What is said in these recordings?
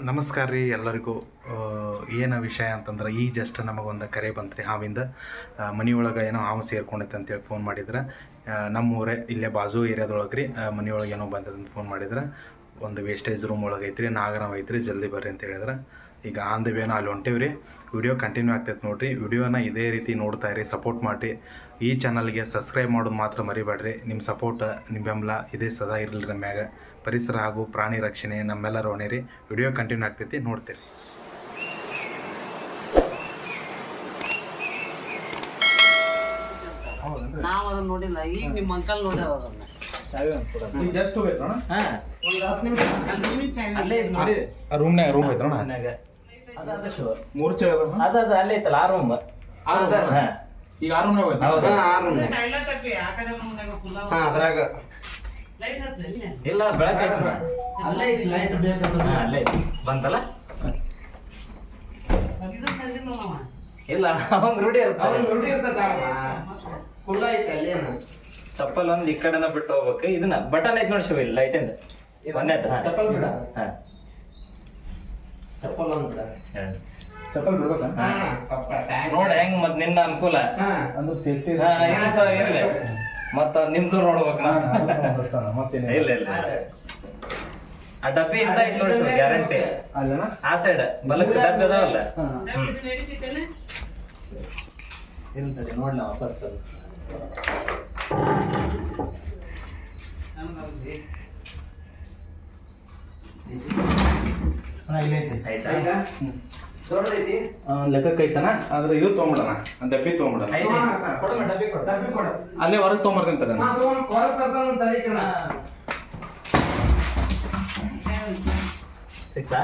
ನಮಸ್ಕಾರ ರೀ ಎಲ್ಲರಿಗೂ. ಏನು ವಿಷಯ ಅಂತಂದ್ರೆ, ಈ ಜಸ್ಟ್ ನಮಗೊಂದು ಕರೆ ಬಂತು ರೀ ಹಾವಿಂದ ಮನೆಯೊಳಗೆ ಏನೋ ಹಾವು ಸೇರ್ಕೊಂಡೈತೆ ಅಂತೇಳಿ ಫೋನ್ ಮಾಡಿದ್ರೆ. ನಮ್ಮೂರೇ ಇಲ್ಲೇ ಬಾಜು ಏರಿಯಾದೊಳಗೆ ರೀ ಮನೆಯೊಳಗೆ ಏನೋ ಬಂದದಂತ ಫೋನ್ ಮಾಡಿದ್ರೆ. ಒಂದು ವೇಸ್ಟೇಜ್ ರೂಮ್ ಒಳಗೆ ಐತ್ರಿ ನಾಗರಾಮ್ ಐತ್ರಿ, ಜಲ್ದಿ ಬರ್ರಿ ಅಂತ ಹೇಳಿದ್ರೆ. ಈಗ ಆನ್ ದ ವೇನ ಅಲ್ಲಿ ಹೊಂಟೇವಿ ರೀ ವಿಡಿಯೋ ಕಂಟಿನ್ಯೂ ಆಗ್ತೈತೆ ನೋಡಿರಿ. ವಿಡಿಯೋನ ಇದೇ ರೀತಿ ನೋಡ್ತಾ ಇರಿ ಸಪೋರ್ಟ್ ಮಾಡಿರಿ. ಈ ಚಾನಲ್ಗೆ ಸಬ್ಸ್ಕ್ರೈಬ್ ಮಾಡೋದು ಮಾತ್ರ ಮರಿಬೇಡ್ರಿ. ನಿಮ್ಮ ಸಪೋರ್ಟ್ ನಿಮ್ಮ ಬೆಂಬಲ ಇದೇ ಸದಾ ಇರಲಿ ನಮ್ಮ ಮ್ಯಾಗ. ಪರಿಸರ ಹಾಗೂ ಪ್ರಾಣಿ ರಕ್ಷಣೆ ನಮ್ಮೆಲ್ಲರ ಹೊಣೆರಿ. ವಿಡಿಯೋ ಕಂಟಿನ್ಯೂ ಆಗ್ತೈತಿ ನೋಡ್ತೀರಿ. ನಾವ್ ಅದನ್ನ ನೋಡಿಲ್ಲ. ಈಗ ನಿಮ್ಮ ಅಂಕಲ್ ನೋಡ್ಯಾರ ಅದನ್ನ. ರೂಮ್ನ್ಯಾಗ ರೂಮ್ ಐತ್ರಣ ಮೂರು ಚೇರ್ ಅದ ಅದ ಅದ ಅಲ್ಲೇ ಐತಲ್ಲ ಆ ರೂಮ್ ಹಾ. ಈಗ ಆ ರೂಮ್ನಾಗ ಹೌದು ಇಲ್ಲ? ಬೆಳಕ ಅಲ್ಲೇ ಐತಿ ಲೈಟ್ ಬೇಕಂದ್ರೆ ಅಲ್ಲೇ ಐತಿ. ಬಂತಲ್ಲ? ಇಲ್ಲ ಅವಂಗ್ ರೂಢಿ ಇರುತ್ತೆ. ಕುಲ್ಲ ಐತಿ ಅಲ್ಲೇನ ಚಪ್ಪಲ್ ಒಂದ್ ಈ ಕಡೆನ ಬಿಟ್ಟು ಹೋಗ್ಬೇಕು. ಇದನ್ನ ಬಟನ್ ಐತ್ ನೋಡಿ ಶಿವ ಇಲ್ಲಿ ಲೈಟ್ ಇಂದ ಒಂದೇ ಚಪ್ಪಲ್ ಬಿಡ. ಹಾ. ಚಪ್ಪಲ್ ಅಂತ ಹೇಳಿ. ಚಪ್ಪಲ್ ಬಿಡ್ಬೇಕಾ? ಸ್ವಲ್ಪ ನೋಡ್ ಹೆಂಗ್ ಮತ್ ನಿನ್ನ ಅನುಕೂಲ. ಅಂದ್ರೆ ಸೇಫ್ಟಿ ಹಾ, ಇರ್ತ ಇರ್ಲಿ. ಮತ್ತ ನಿಮ್ದು ನೋಡ್ಬೇಕ ಮತ್ತೇನೆ ಇಲ್ಲ ಇಲ್ಲ ಆ ಡಬ್ಬಿ ಇಂದ ನೋಡಿ ಗ್ಯಾರಂಟಿ ಆ ಸೈಡ್ ಬಲಕ್ ಡಬ್ಬಿ ಅದಾವಲ್ಲ. ಇರ್ತದೆ ನೋಡ್ಲ ವಾಪಸ್ ತಂದು. ಅಣ್ಣ ಇಲ್ಲೇ ಐತಿ. ಆಯ್ತಾ? ದೊಡ್ಡದೈತಿ ಲೆಕ್ಕಕ್ಕೆ ಐತನ? ಆದ್ರೆ ಇದು ತೊಗೊಂಬಿಡಣ. ಡಬ್ಬಿ ತೊಗೊಂಬಿಡಣ. ಕೊಡು ಕೊಡು. ಡಬ್ಬಿ ಕೊಡು. ಅಲ್ಲೇ ಹೊರಗೆ ತೊಗೊಂಬರ್ತೀನಿ ತಡ. ಸಿಕ್ತಾ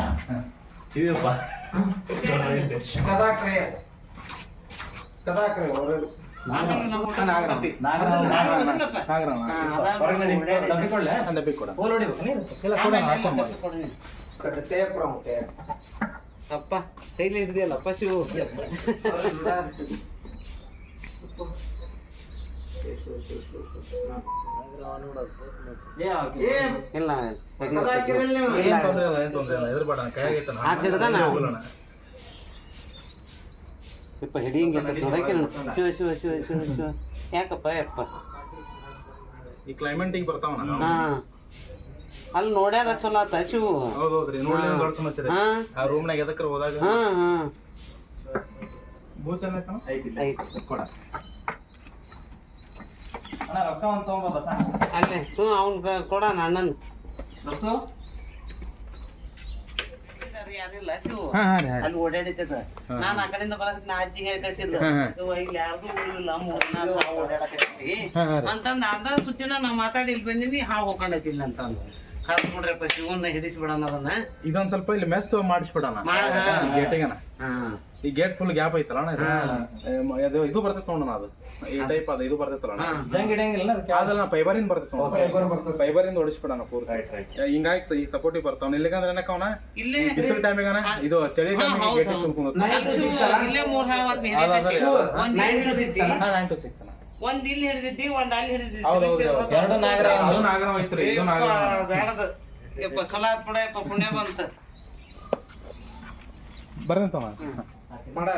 ಇವಪ್ಪ ಕದಾಕ್ರೆ. ಕದಾಕ್ರೆ ಹೊರಗೆ. ಡಬ್ಬಿ. ಅಪ್ಪ ಕೈಲಿ ಹಿಡ್ದಿಯಲ್ಲಪ್ಪ ಶಿವು. ಇಲ್ಲ. ಯಪ್ಪ ಹಿಡಿಯಂಗೆ ಶಿವ ಶಿವ ಶಿವ ಶಿವ ಶಿವ. ಯಾಕಪ್ಪ ಯಪ್ಪ ಈ ಕ್ಲೈಮೇಟಿಗೆ ಬರ್ತಾವ ಹಾ. ಅಲ್ಲಿ ನೋಡ್ಯಾರ ಚಲೋ ಆತ ಶಿವು. ಹೌದೌದ್ರಿ ನೋಡಿ ದೊಡ್ಡ ಸಮಸ್ಯೆ ಇದೆ. ಹಾ. ಆ ರೂಮ್ನಾಗ ಎದಕ್ರ ಹೋದಾಗ? ಹಾ ಹಾ. ಭೂ ಚೆನ್ನ ಐತಿ ಕೊಡ. ಅಣ್ಣ ರೊಕ್ಕ ಒಂದ್ ತಗೊಂಬ ಬಸ ಅಲ್ಲೇ. ಹ್ಞೂ ಅವ್ನ್ ಕೊಡಣ ಅಣ್ಣನ್ ಬಸ್ಸು ಯಾರಿಲ್ಲ ಶಿವು. ಹಾ ಹಾ ರೀ ಅಲ್ಲಿ ಹಾ. ನಾನ್ ಆ ಕಡೆಯಿಂದ ಬರಕ್ ನಾ ಅಜ್ಜಿ ಹೇಳಿ ಕಳ್ಸಿದ್ಲು ಹಾ, ಹಾ. ಇವ ಇಲ್ಲಿ ಯಾರ್ದು ಊರಿಲ್ಲ ಮೂರ್ ನಾಲ್ಕು ಹಾವು ಓಡಾಡಕತ್ತೈತಿ ಹಾ, ಹಾ ರೀ. ಅಂತಂದ್ ಅರ್ಧ ಸುತ್ತಿನ ನಾ ಮಾತಾಡಿ ಇಲ್ಲಿ ಬಂದಿನಿ ಹಾವು ಹೋಗ್ಕೊಂಡಿಲ್ಲ ಅಂತಂದು. ಕರ್ಸ್ ನೋಡ್ರಪ್ಪ ಶಿವನ್ನ ಹಿಡಿಸ್ಬಿಡಣ ಅದನ್ನ ಇದೊಂದ್ ಸ್ವಲ್ಪ ಇಲ್ಲಿ ಮೆಸ್ ಮಾಡಿಸ್ಬಿಡೋಣ. ಗೇಟಿಗನ ಈ ಗೇಟ್ ಫುಲ್ ಗ್ಯಾಪ್ ಐತಲ್ಲ ಅಣ್ಣ ಇದು? ಇದು ಇದು ಬರ್ತೈತೆ ನೋಡೋಣ ಅದು. ಈ ಟೈಪ್ ಅದು ಇದು ಬರ್ತೈತಲ್ಲ ಅದಲ್ಲ ಬರ್ತೈತೆ ಓ, fiber ಬರ್ತೈತೆ. ಫೈಬರಿಂದ ಹೊಡಿಸ್ಬಿಡಣ ಪೂರ್ತಿ. ಹಿಂಗಾಗಿ ಈ ಸಪೋರ್ಟಿವ್ ಬರ್ತಾವ ಇಲ್ಲಿಗಂದ್ರೆ ಏನಕ್ಕವನ ಅವನ ಬಿಸಿಲು ಟೈಮಿಗನ ಇದು ಚಳಿ ಟೈಮಿಗೆ ಒಂದ್ ಇಲ್ಲಿ ನೈನ್ ಟು ಸಿಕ್ಸ್ ಒಂದ್ ಇಲ್ಲಿ ಹಿಡಿದಿದ್ದಿ ಒಂದ್ ಅಲ್ಲಿ ಹಿಡಿದಿದ್ದಿ. ಎರಡು ನಾಗರ ಅದು ಐತ್ರಿ ಇದು ನಾಗರಾವ್ ಬೇಡದ. ಯಪ್ಪ ಚಲೋ ಆತ್ ಬಿಡ ಯಪ್ಪ ಪುಣ್ಯ ಬಂತ. ಬರ್ರಿ ತಮ್ಮ. ಮಾಡ